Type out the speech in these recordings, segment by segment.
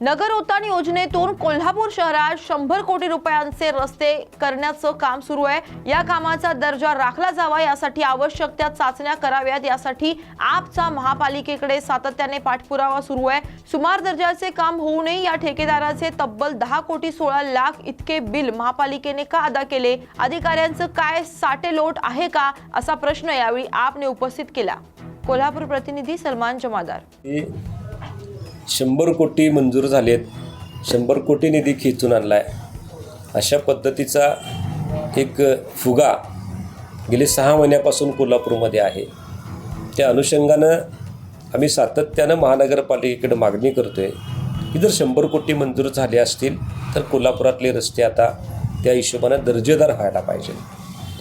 नगर उतान योजनेतून कोल्हापूर शहरात शंभर कोटी रुपयांचे रस्ते करण्याचं काम सुरू आहे. या कामाचा दर्जा राखला जावा यासाठी आवश्यक त्या चाचण्या कराव्यात. यासाठी आपचा महापालिकेकडे सातत्याने पाठपुरावा सुरू आहे. सुमार दर्जाचे काम होऊ नये. या ठेकेदाराचे तब्बल दहा कोटी सोळा लाख इतके बिल महापालिकेने का अदा केले? अधिकाऱ्यांचं काय साटेलोट आहे का? असा प्रश्न यावेळी आपने उपस्थित केला. कोल्हापूर प्रतिनिधी सलमान जमादार. शंभर कोटी मंजूर झालेत. शंभर कोटी निधी खेचून आणला आहे अशा पद्धतीचा एक फुगा गेले सहा महिन्यापासून कोल्हापूरमध्ये आहे. त्या अनुषंगानं आम्ही सातत्यानं महानगरपालिकेकडे मागणी करतो आहे की जर शंभर कोटी मंजूर झाले असतील तर कोल्हापुरातले रस्ते आता त्या हिशोबानं दर्जेदार व्हायला पाहिजे.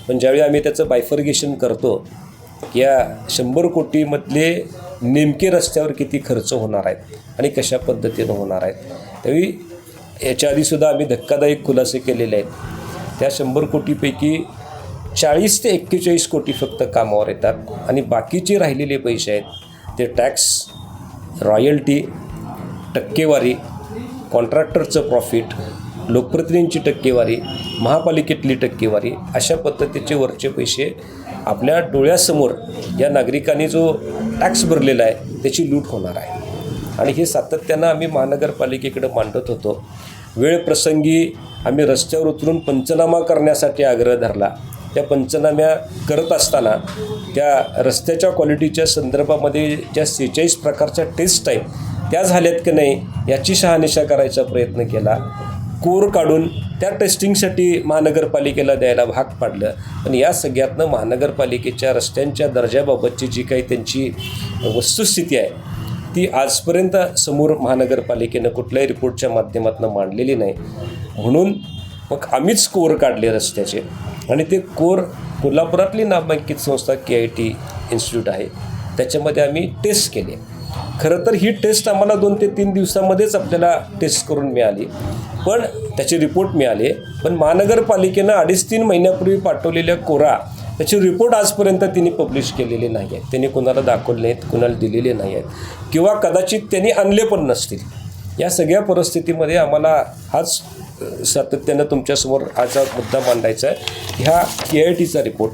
पण ज्यावेळी आम्ही त्याचं बायफर्गेशन करतो या शंभर कोटीमधले नेमके रस्त्यावर किती खर्च होणार आहेत आणि कशा पद्धतीनं होणार आहेत. त्यावेळी याच्या आधीसुद्धा आम्ही धक्कादायक खुलासे केलेले आहेत. त्या शंभर कोटीपैकी चाळीस ते एक्केचाळीस कोटी फक्त कामावर येतात आणि बाकीचे राहिलेले पैसे आहेत ते टॅक्स रॉयल्टी टक्केवारी कॉन्ट्रॅक्टरचं प्रॉफिट लोकप्रतिनिधींची टक्केवारी महापालिकेतली टक्केवारी अशा पद्धतीचे वरचे पैसे आपल्या डोळ्यासमोर या नागरिकांनी जो टॅक्स भरलेला आहे त्याची लूट होणार आहे. आणि हे सातत्यानं आम्ही महानगरपालिकेकडे मांडत होतो. वेळ प्रसंगी आम्ही रस्त्यावर उतरून पंचनामा करण्यासाठी आग्रह धरला. त्या पंचनाम्या करत असताना त्या रस्त्याच्या क्वालिटीच्या संदर्भामध्ये ज्या सेहेचाळीस प्रकारच्या टेस्ट आहेत त्या झाल्यात की नाही याची शहानिशा करायचा प्रयत्न केला. कोर काढून त्या टेस्टिंगसाठी महानगरपालिकेला द्यायला भाग पाडलं. पण या सगळ्यातनं महानगरपालिकेच्या रस्त्यांच्या दर्जाबाबतची जी काही त्यांची वस्तुस्थिती आहे ती आजपर्यंत समोर महानगरपालिकेनं कुठल्याही रिपोर्टच्या माध्यमातून मांडलेली नाही. म्हणून मग आम्हीच कोर काढले रस्त्याचे. आणि ते कोर कोल्हापुरातली नामांकित संस्था के आय टी इन्स्टिट्यूट आहे. त्याच्यामध्ये आम्ही टेस्ट केले. खरं तर ही टेस्ट आम्हाला दोन ते तीन दिवसामध्येच आपल्याला टेस्ट करून मिळाली. पण त्याचे रिपोर्ट मिळाले. पण महानगरपालिकेनं अडीच तीन महिन्यापूर्वी पाठवलेल्या कोरा त्याचे रिपोर्ट आजपर्यंत त्यांनी पब्लिश केलेले नाही आहेत त्यांनी कोणाला दाखवले नाहीत कोणाला दिलेले नाही आहेत किंवा कदाचित त्यांनी आणले पण नसतील. या सगळ्या परिस्थितीमध्ये आम्हाला हाच सातत्यानं तुमच्यासमोर हाचा मुद्दा मांडायचा आहे. ह्या के आय टीचा रिपोर्ट.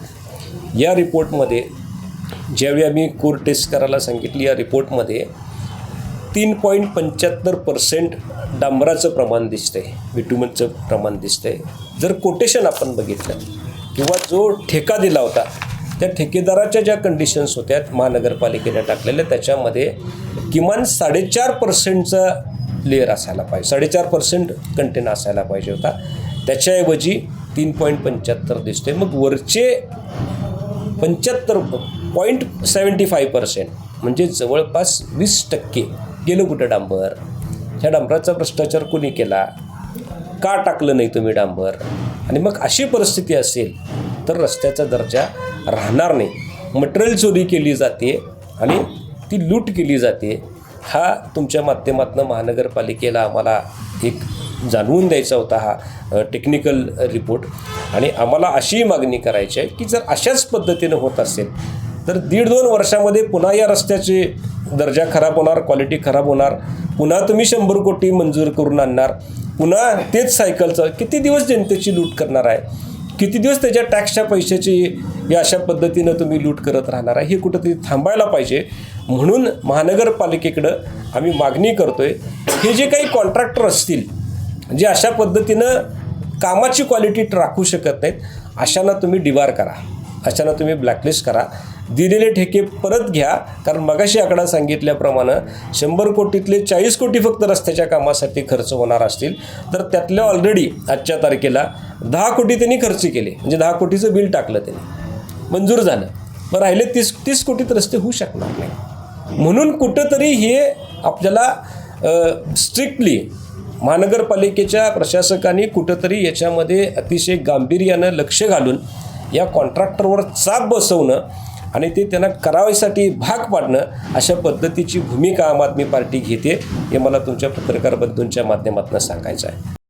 या रिपोर्टमध्ये ज्यावेळी आम्ही कोर टेस्ट करायला सांगितली या रिपोर्टमध्ये तीन पॉईंट पंच्याहत्तर पर्सेंट डांबराचं प्रमाण दिसतंय विटुमनचं प्रमाण दिसतंय. जर कोटेशन आपण बघितलं किंवा जो ठेका दिला होता त्या ठेकेदाराच्या ज्या कंडिशन्स होत्या महानगरपालिकेने टाकलेल्या त्याच्यामध्ये किमान साडेचार पर्सेंटचा लेअर असायला पाहिजे साडेचार पर्सेंट कंटेन असायला पाहिजे होता. त्याच्याऐवजी तीन पॉईंट पंच्याहत्तर दिसते मग वरचे पंच्याहत्तर पॉईंट सेवन्टी फाय पर्सेंट म्हणजे जवळपास वीस टक्के गेलं कुठं डांबर? ह्या डांबराचा भ्रष्टाचार कोणी केला? का टाकलं नाही तुम्ही डांबर? आणि मग अशी परिस्थिती असेल तर रस्त्याचा दर्जा राहणार नाही. मटेरियल चोरी केली जाते आणि ती लूट केली जाते. हा तुमच्या माध्यमातून महानगरपालिकेला आम्हाला एक जाणवून द्यायचा होता हा टेक्निकल रिपोर्ट आणि आम्हाला अशीही मागणी करायची आहे की जर अशाच पद्धतीनं होत असेल तर दीड दोन वर्षामध्ये पुन्हा या रस्त्याचे दर्जा खराब होणार क्वालिटी खराब होणार. पुन्हा तुम्ही शंभर कोटी मंजूर करून आणणार. पुन्हा तेच सायकलचं किती दिवस जनतेची लूट करणार आहे? किती दिवस त्याच्या टॅक्सच्या पैशाची या अशा पद्धतीनं तुम्ही लूट करत राहणार आहे? हे कुठंतरी थांबायला पाहिजे. म्हणून महानगरपालिकेकडं आम्ही मागणी करतोय हे जे काही कॉन्ट्रॅक्टर असतील जे अशा पद्धतीनं कामाची क्वालिटी राखू शकत नाहीत अशांना तुम्ही डिवार करा. अशांना तुम्ही ब्लॅकलिस्ट करा. दिलेले ठेके परत घ्या. कारण मगाशी आकडा सांगितल्याप्रमाणे शंभर कोटीतले चाळीस कोटी फक्त रस्त्याच्या कामासाठी खर्च होणार असतील. तर त्यातल्या ऑलरेडी आजच्या तारखेला दहा कोटी त्यांनी खर्च केले. म्हणजे दहा कोटीचं बिल टाकलं त्यांनी. मंजूर झालं. मग राहिले तीस तीस कोटीत रस्ते होऊ शकणार नाही. म्हणून कुठंतरी हे आपल्याला स्ट्रिक्टली महानगरपालिकेच्या प्रशासकांनी कुठंतरी याच्यामध्ये अतिशय गांभीर्यानं लक्ष घालून या कॉन्ट्रॅक्टरवर चाप बसवणं आणि ते त्यांना करावयासाठी भाग पाडणं अशा पद्धतीची भूमिका आम आदमी पार्टी घेते हे मला तुमच्या पत्रकार बंधूंच्या माध्यमातून सांगायचं आहे.